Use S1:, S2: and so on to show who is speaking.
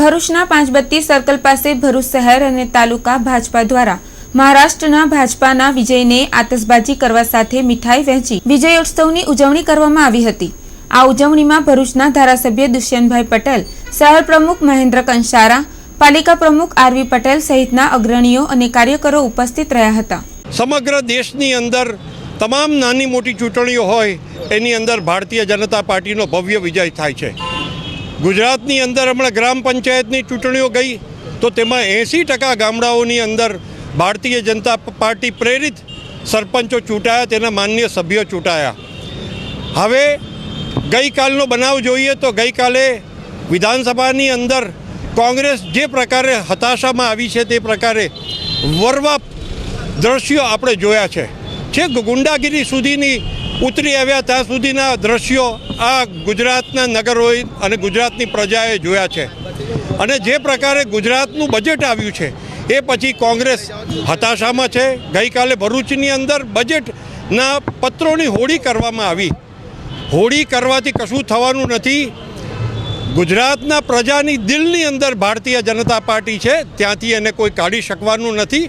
S1: ભરૂચના પાંચબત્તી સર્કલ પાસે ભરૂચ શહેર અને તાલુકા ભાજપા દ્વારા મહારાષ્ટ્રના ભાજપાના વિજયને આતશબાજી કરવા સાથે મીઠાઈ વહેંચી વિજયોત્સવની ઉજવણી કરવામાં આવી હતી. આ ઉજવણીમાં ભરૂચના ધારાસભ્ય દુષ્યંતભાઈ પટેલ, શહેર પ્રમુખ મહેન્દ્ર કંસારા, પાલિકા પ્રમુખ આરવી પટેલ સહિતના અગ્રણીઓ અને કાર્યકરો ઉપસ્થિત રહ્યા હતા.
S2: સમગ્ર દેશની અંદર તમામ નાની મોટી ચૂંટણીઓ હોય, એની અંદર ભારતીય જનતા પાર્ટીનો ભવ્ય વિજય થાય છે. ગુજરાતની અંદર હમણાં ગ્રામ પંચાયતની ચૂંટણીઓ ગઈ, તો તેમાં એંસી ટકા ગામડાઓની અંદર ભારતીય જનતા પાર્ટી પ્રેરિત સરપંચો ચૂંટાયા, તેના માન્ય સભ્યો ચૂંટાયા. હવે ગઈકાલનો બનાવ જોઈએ તો ગઈકાલે વિધાનસભાની અંદર કોંગ્રેસ જે પ્રકારે હતાશામાં આવી છે તે પ્રકારે વરવા દ્રશ્યો આપણે જોયા છે. છેક ગુંડાગીરી સુધીની ઉતરી આવ્યા ત્યાં સુધીના દ્રશ્યો આ ગુજરાતના નગરોએ અને ગુજરાતની પ્રજાએ જોયા છે. અને જે પ્રકારે ગુજરાતનું બજેટ આવ્યું છે, એ પછી કોંગ્રેસ હતાશામાં છે. ગઈકાલે ભરૂચની અંદર બજેટના પત્રોની હોળી કરવામાં આવી. હોળી કરવાથી કશું થવાનું નથી. ગુજરાતના પ્રજાની દિલની અંદર ભારતીય જનતા પાર્ટી છે, ત્યાંથી એને કોઈ કાઢી શકવાનું નથી.